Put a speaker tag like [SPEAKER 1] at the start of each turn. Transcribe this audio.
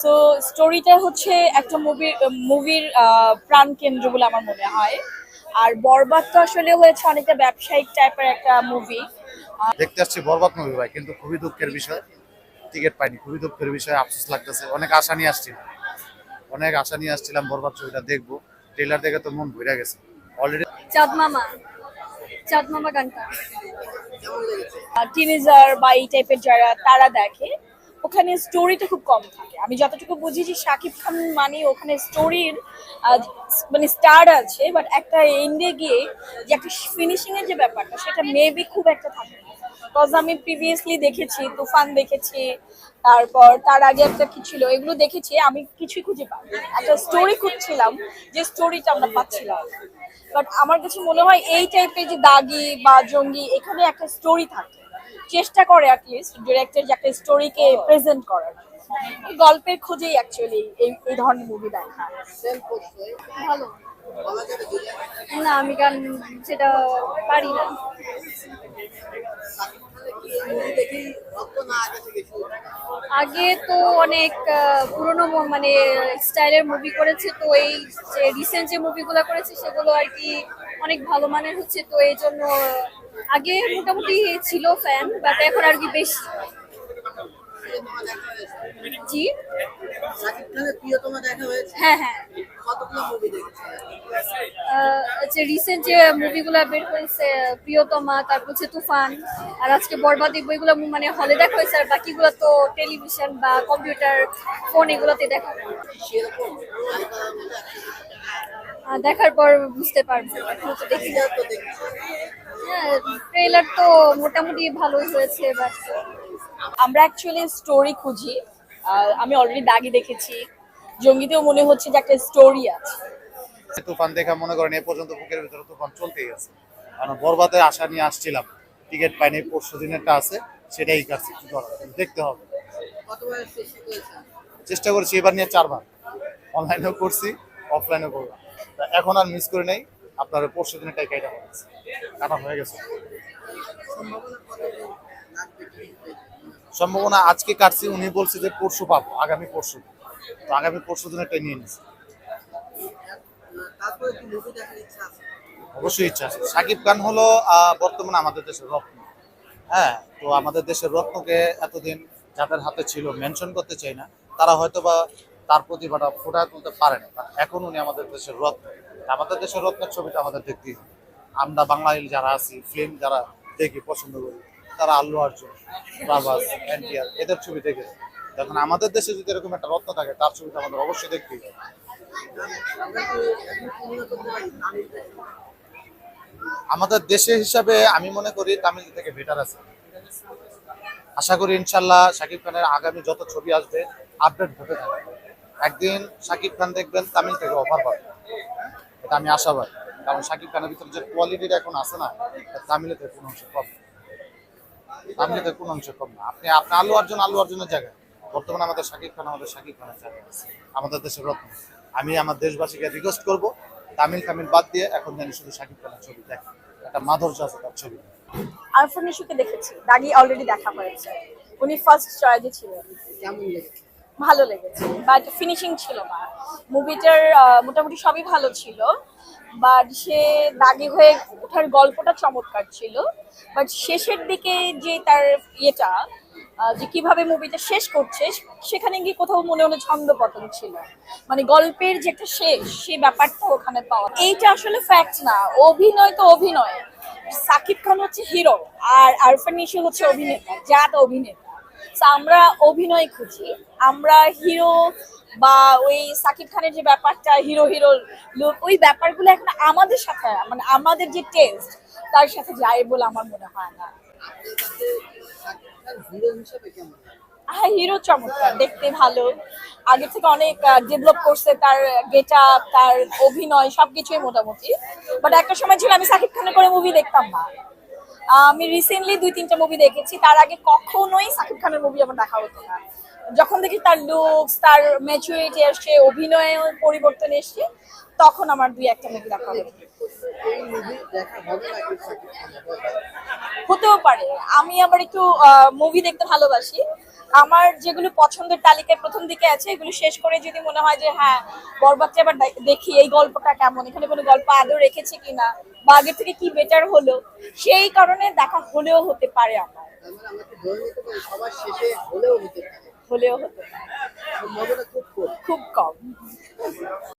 [SPEAKER 1] তো স্টোরিটা হচ্ছে একটা মুভির মুভির প্রাণ কেন্দ্র বলে আমার মনে হয়। আর বরবাদ তো আসলে হয়েছে অনেকটা ব্যবসায়িক টাইপের একটা মুভি
[SPEAKER 2] দেখতে আসছি বরবাদ মুভি ভাই কিন্তু খুবই দুঃখের বিষয়। টিকিট পাইনি খুবই দুঃখের বিষয় আফসোস লাগতেছে। অনেক আশা নিয়ে আসছিলাম অনেক আশা নিয়ে আসছিলাম বরবাদ ছবিটা দেখব। ট্রেলার দেখে তো মন ভরে গেছে। অলরেডি
[SPEAKER 1] চাঁদ মামা। চাঁদ মামা গানটা। টিনেজার বা এই টাইপের যারা তারা দেখে। ওখানে স্টোরিটা খুব কম থাকে। আমি যতটুকু বুঝি যে শাকিব খান মানে ওখানে স্টোরির মানে স্টার আছে বাট একটা এন্ডে গিয়ে যে একটা ফিনিশিং এর যে ব্যাপারটা, সেটা মেবি খুব একটা থাকে বিকজ আমি প্রিভিয়াসলি দেখেছি, তুফান দেখেছি, তারপর তার আগে একটা কি ছিল, এগুলো দেখেছি, আমি কিছুই খুঁজে পাই একটা স্টোরি খুঁজছিলাম, যে স্টোরিটা আমরা পাচ্ছিলাম। বাট আমার কাছে মনে হয়, এই টাইপের যে দাগি বা জঙ্গি, এখানে একটা স্টোরি থাকে। চেষ্টা করে অ্যাটলিস্ট ডিরেক্টর যে একটা স্টোরিকে প্রেজেন্ট করার। গল্পের খোঁজেই অ্যাকচুয়ালি এই এই ধরনের মুভি দেখা। ভালো। না আমি গান সেটা পারি না। আগে তো অনেক পুরনো মানে স্টাইলের মুভি করেছে তো এই যে রিসেন্ট যে মুভিগুলো করেছে সেগুলো আর কি অনেক ভালো মানের হচ্ছে, তো এই জন্য আগে মোটামুটি ছিল ফ্যান বাট এখন আর কি বেশ জি?
[SPEAKER 3] হয়েছে
[SPEAKER 1] হ্যাঁ হ্যাঁ। রিসেন্ট যে বের করেছে প্রিয়তমা, তারপর হচ্ছে তুফান, আর আজকে এগুলো মানে হলে দেখা হয়েছে, আর বাকিগুলো তো টেলিভিশন বা কম্পিউটার ফোন এগুলোতে দেখা দেখার পর বুঝতে পারব। হ্যাঁ ট্রেলার তো মোটামুটি ভালোই হয়েছে বাট আমরা অ্যাকচুয়ালি স্টোরি খুঁজি। আমি অলরেডি দাগি দেখেছি। জঙ্গিতেও মনে হচ্ছে যে একটা স্টোরি আছে।
[SPEAKER 2] তুফান দেখা মনে করেন এ পর্যন্ত বুকের ভিতরে তুফান চলতেই আছে। কারণ বরবাদে আশা নিয়ে আসছিলাম। টিকিট পাইনি পরশু দিনেরটা আছে সেটাই কাছে কি করা দেখতে হবে।
[SPEAKER 3] চেষ্টা
[SPEAKER 2] করছি এবার নিয়ে চারবার। অনলাইনেও করছি অফলাইনেও করলাম। এখন আর মিস করে নেই। আপনার পরশু দিনের টাইকাইটা হয়েছে কাটা হয়ে গেছে।
[SPEAKER 3] সম্ভাবনা
[SPEAKER 2] আজকে কাটছি, উনি বলছে যে পরশু পাবো, আগামী পরশু। তো আগামী পরশু দিনের দিনেরটাই নিয়ে নিচ্ছি অবশ্যই ইচ্ছা আছে। সাকিব খান হলো বর্তমানে আমাদের দেশের রত্ন। হ্যাঁ তো আমাদের দেশের রত্নকে এতদিন যাদের হাতে ছিল মেনশন করতে চাই না, তারা হয়তো বা তার প্রতিভাটা ফুটায় তুলতে পারেন। এখন উনি আমাদের দেশের রত্ন। আমাদের দেশের রত্নের ছবিটা আমাদের দেখতেই হবে। আমরা বাঙালি যারা আছি ফিল্ম যারা দেখি পছন্দ করি, তারা আল্লু অর্জুন প্রভাস এনটিআর, এদের ছবি দেখে যখন আমাদের দেশে যদি এরকম একটা রত্ন থাকে, তার ছবিটা আমাদের অবশ্যই দেখতেই হবে? আমাদের দেশে হিসাবে আমি মনে করি তামিল থেকে বেটার আছে। আশা করি ইনশাল্লাহ শাকিব খানের আগামী যত ছবি আসবে আপডেট হতে থাকবে। একদিন শাকিব খান দেখবেন তামিল থেকে অফার পাবে। এটা আমি আশাবাদ। কারণ শাকিব খানের ভিতরে যে কোয়ালিটিটা এখন আছে না এটা তামিলে থেকে কোনো অংশ কম। তামিলে থেকে কোনো অংশ কম না। আপনি আপনি আলু অর্জন আলু অর্জুনের জায়গায়। বর্তমানে আমাদের শাকিব খান আমাদের শাকিব খানের জায়গায় আছে। আমাদের দেশের রত্ন। আমি আমার দেশবাসীকে রিকোয়েস্ট করব তামিল তামিল বাদ দিয়ে এখন জানি শুধু শাকিব খানের ছবি দেখে। একটা মাধুর্য আছে তার ছবি।
[SPEAKER 1] আরফান নিশুকে দেখেছি। দাগি অলরেডি দেখা হয়েছে। উনি ফার্স্ট চয়েসে ছিলেন।
[SPEAKER 3] কেমন লেগেছে?
[SPEAKER 1] ভালো লেগেছে বাট ফিনিশিং ছিল না। মুভিটার মোটামুটি সবই ভালো ছিল বাট সে দাগি হয়ে ওঠার গল্পটা চমৎকার ছিল। বাট শেষের দিকে যে তার ইয়েটা যে কীভাবে মুভিটা শেষ করছে, সেখানে গিয়ে কোথাও মনে হলো ছন্দপতন ছিল। মানে গল্পের যে একটা শেষ সে ব্যাপারটা ওখানে পাওয়া। এইটা আসলে ফ্যাক্ট না, অভিনয় তো অভিনয়। সাকিব খান হচ্ছে হিরো আর আরফান হচ্ছে অভিনেতা, জাত অভিনেতা। আমরা অভিনয় খুঁজি। আমরা হিরো বা ওই সাকিব খানের যে ব্যাপারটা হিরো হিরো লুক ওই ব্যাপারগুলো এখন আমাদের সাথে মানে আমাদের যে টেস্ট তার সাথে যায় বলে আমার মনে হয় না? হ্যাঁ হিরো চমৎকার, দেখতে ভালো। আগে থেকে অনেক ডেভেলপ করছে তার গেট তার অভিনয়, সবকিছুই মোটামুটি। বাট একটা সময় ছিল আমি সাকিব খানের করে মুভি দেখতাম না। আমি রিসেন্টলি দুই তিনটা মুভি দেখেছি। তার আগে কখনোই সাকিব খানের মুভি আমার দেখা হতো না। যখন দেখি তার লুকস তার ম্যাচুরিটি আসছে, অভিনয়ে পরিবর্তন এসছে, তখন আমার দুই একটা মুভি দেখা
[SPEAKER 3] হবে?
[SPEAKER 1] হতেও পারে। আমি আবার একটু মুভি দেখতে ভালোবাসি। আমার যেগুলো পছন্দের তালিকায় প্রথম দিকে আছে, এগুলো শেষ করে যদি মনে হয় যে হ্যাঁ বরবাদটা আবার দেখি এই গল্পটা কেমন, এখানে কোনো গল্প আদৌ রেখেছে কিনা, বা আগের থেকে কি বেটার হলো, সেই কারণে দেখা হলেও হতে পারে আমার।
[SPEAKER 3] হলেও হতো
[SPEAKER 1] খুব কম।